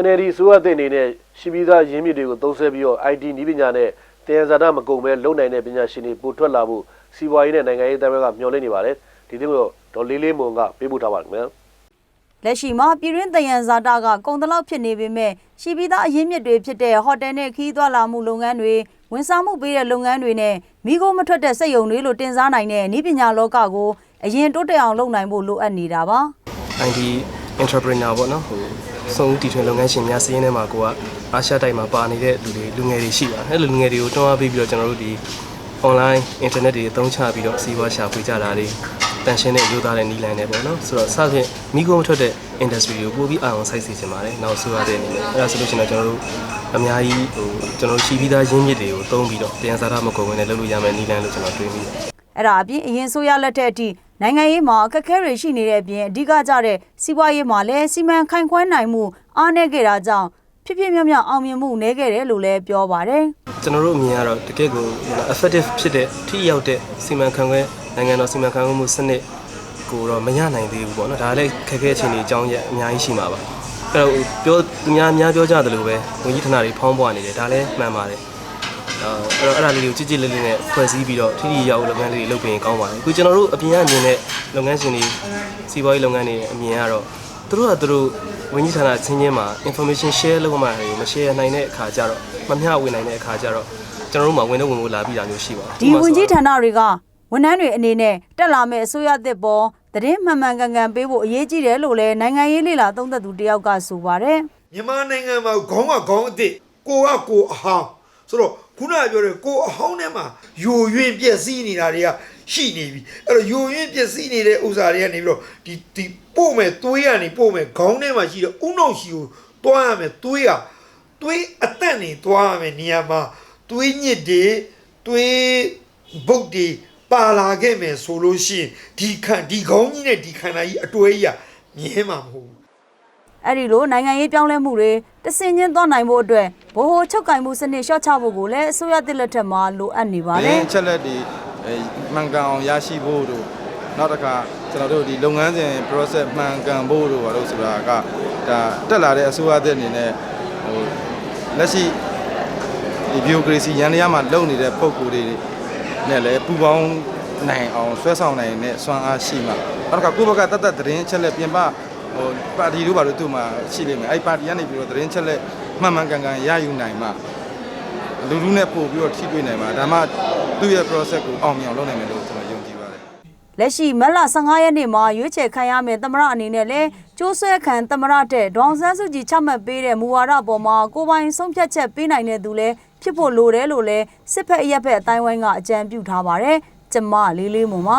NLD ဆိုရတဲ့အနေနဲ့ရှိပြီးသားရင်းမြစ်တွေကိုသုံးဆပြီးတော့ IT နည်းပညာနဲ့တရားဇာတမကုန်ပဲလုံနိုင်တဲ့ပညာရှင်တွေပို့ထွက်လာဖို့စီးပွားရေးနဲ့နိုင်ငံရေးတိုင်းဘက်ကမျှော်လင့်နေပါတယ်ဒီလိုမျိုးဒေါ်လေးလေးမွန်ကပေးပို့ထားပါတယ်ခင်ဗျာလက်ရှိမှာပြည်တွင်းတယံဇာတာကကုန်တလောက်ဖြစ်နေပေမဲ့ရှိပြီးသားအရင်းမြစ်တွေဖြစ်တဲ့ဟိုတယ်နဲ့ခီးသွွာလာမှုလုပ်ငန်းတွေဝန်ဆောင်မှုပေးတဲ့လုပ်ငန်းတွေနဲ့မိခိုးမထွက်တဲ့စက်ရုံတွေလို့တင်စားနိုင်တဲ့နည်းပညာလောကကိုအရင်တိုးတက်အောင်လုပ်နိုင်ဖို့လိုအပ်နေတာပါ IT entrepreneur ပေါ့နော်ဟိုစုံတီထွင်လုပ်ငန်းရှင်များစည်းရင်းထဲမှာကိုကအာရှတိုက်မှာပါနေတဲ့လူတွေလူငယ်တွေရှိပါတယ်အဲ့လိုလူငယ်တွေကိုတွန်းအားပေးပြီးတော့ကျွန်တော်တို့ဒီ online internet တွေအသုံးချပြီးတော့စီးပွားရှာဖွေကြတာတွေတန်ရှင်းတဲ့ရိုးသားတဲ့နီးလန်းတွေပေါ့နော်ဆိုတော့စသဖြင့်မိကုန်မထွက်တဲ့ industry ကိုပို့ပြီးအာရုံစိုက်စေချင်ပါတယ်နောက်ဆိုရတဲ့အနေနဲ့အဲ့ဒါဆိုလို့ရှိရင်တော့ကျွန်တော်တို့အများကြီးဟိုကျွန်တော်တို့ရှိပြီးသားရင်းမြစ်တွေကိုသုံးပြီးတော့တရားစားတာမကုန်ဝင်နဲ့လုပ်လို့ရမယ်နီးလန်းလို့ကျွန်တော်တွေးမိတယ် အဲ့ဒါအပြင်အရင်ဆိုရလက်ထက်အထိနိုင်ငံရေးမှာအခက်အခဲတွေရှိနေတဲ့အပြင်အဓိကကျတဲ့စီးပွားရေးမှာလည်းစီမံခိုင်ခွဲနိုင်မှုအားနည်းခဲ့တာကြောင့်ဖြစ်ဖြစ်မြောက်မြောက်အောင်မြင်မှုနည်းခဲ့တယ်လို့လည်းပြောပါတယ်ကျွန်တော်တို့အမြင်ကတော့တကယ့်ကို effective ဖြစ်တဲ့ထိရောက်တဲ့စီမံခန့်ခွဲနိုင်ငံတော်စီမံခန့်ခွဲမှုစနစ်ကိုတော့မရနိုင်သေးဘူးပေါ့နော်ဒါလည်းခက်ခဲအခြေအနေအကြောင်းရအများကြီးရှိမှာပါအဲ့တော့ပြောသူများအများပြောကြတယ်လို့ပဲဝန်ကြီးဌာနတွေဖောင်းပွားနေတယ်ဒါလည်းမှန်ပါတယ် အဲ့တော့အဲ့ဒါလေးတွေကိုကြည့်ကြည့်လေးလေးနဲ့ဖွဲ့စည်းပြီးတော့ထိထိရောက်လုပ်ငန်းလေးတွေလုပ်ပြင်ကောင်းပါတယ်အခုကျွန်တော်တို့အပြင်ကအမြင်နဲ့လုပ်ငန်းရှင်တွေစီးပွားရေးလုပ်ငန်းတွေအမြင်ကတော့သူတို့ကသူတို့ဝန်ကြီးဌာနချင်းချင်းမှာ information share လုပ်မှတွေမ share နိုင်တဲ့အခါကျတော့မမျှဝေနိုင်တဲ့အခါကျတော့ကျွန်တော်တို့မှာဝင်တော့ဝင်ဖို့လာပြီးတာမျိုးရှိပါတယ်ဒီဝင်ကြီးဌာနတွေကဝန်ထမ်းတွေအနေနဲ့တက်လာမဲ့အစိုးရသစ်ပေါ်သတင်းမှန်မှန်ကန်ကန်ပေးဖို့အရေးကြီးတယ်လို့လည်းနိုင်ငံရေးလေလာသုံးသပ်သူတယောက်ကဆိုပါတယ်မြန်မာနိုင်ငံမှာခေါင်းကခေါင်းအစ်စ်ကိုကကိုအဟောင်း ဆိုတော့ခုနကပြောတဲ့ကိုအဟောင်းထဲမှာယိုယွင်းပြက်စီးနေတာတွေကရှိနေပြီအဲ့တော့ယိုယွင်းပြက်စီးနေတဲ့ဥစ္စာတွေကနေပြီးတော့ဒီဒီပို့မဲ့သွေးကနေပို့မဲ့ခေါင်းထဲမှာရှိတဲ့ဥနှုတ်ရှိကိုတွားရမယ်သွေးကသွေးအသက်နေတွားရမယ်နေရာမှာသွေးညစ်တွေသွေးဘုတ်တွေပါလာခဲ့မယ်ဆိုလို့ရှိရင်ဒီခံဒီခေါင်းကြီးနဲ့ဒီခန္ဓာကြီးအတွဲကြီးကမြဲမှာမဟုတ်ဘူး အဲ့ဒီလိုနိုင်ငံရေးပြောင်းလဲမှုတွေတဆင်ချင်းသွားနိုင်ဖို့အတွက်ဘ ਹੁ ချုပ်ကင်မှုစနစ်ရှော့ချဖို့ကိုလည်းအစိုးရသစ်လက်ထက်မှာလိုအပ်နေပါလတယ်င်းချက်လက်တွေအဲမှန်ကန်အောင်ရရှိဖို့တို့နောက်တစ်ခါကျွန်တော်တို့ဒီလုပ်ငန်းစဉ် process မှန်ကန်ဖို့တို့ဘာလို့ဆိုတာကဒါတက်လာတဲ့အစိုးရသစ်အနေနဲ့ဟိုလက်ရှိဒီ bureaucracy ရန်တရားမှာလုပ်နေတဲ့ပုံကိုယ်တွေနဲ့လည်းပူပေါင်းနိုင်အောင်ဆွဲဆောင်နိုင်တဲ့စွမ်းအားရှိမှနောက်တစ်ခါကိုယ့်ဘက်ကတတ်တတ်သတင်းချက်လက်ပြင်ပ ဟိုပါတီတို့ဘာလို့သူ့မှာရှိလိမ့်မယ်အဲ့ပါတီကနေပြီးတော့သတင်းချက်လက်မှန်မှန်ကန်ကန်ရယူနိုင်မှလူလူနဲ့ပို့ပြီးတော့ထိတွေ့နိုင်မှာဒါမှသူ့ရဲ့ process ကိုအောင်မြင်အောင်လုပ်နိုင်မယ်လို့ကျွန်တော်ယုံကြည်ပါတယ်လက်ရှိမတ်လ15ရက်နေ့မှာရွေးချယ်ခံရမယ့်သမရအနေနဲ့လည်းကျိုးဆွဲခံသမရတဲ့ဒေါအောင်ဆန်းစုကြည်ချမှတ်ပေးတဲ့မူဝါဒပေါ်မှာကိုယ်ပိုင်ဆုံးဖြတ်ချက်ပေးနိုင်တဲ့သူလည်းဖြစ်ဖို့လိုတယ်လို့လည်းစစ်ဖက်အရက်ဖက်အတိုင်းဝိုင်းကအကြံပြုထားပါတယ်ကျမလေးလေးမုံပါ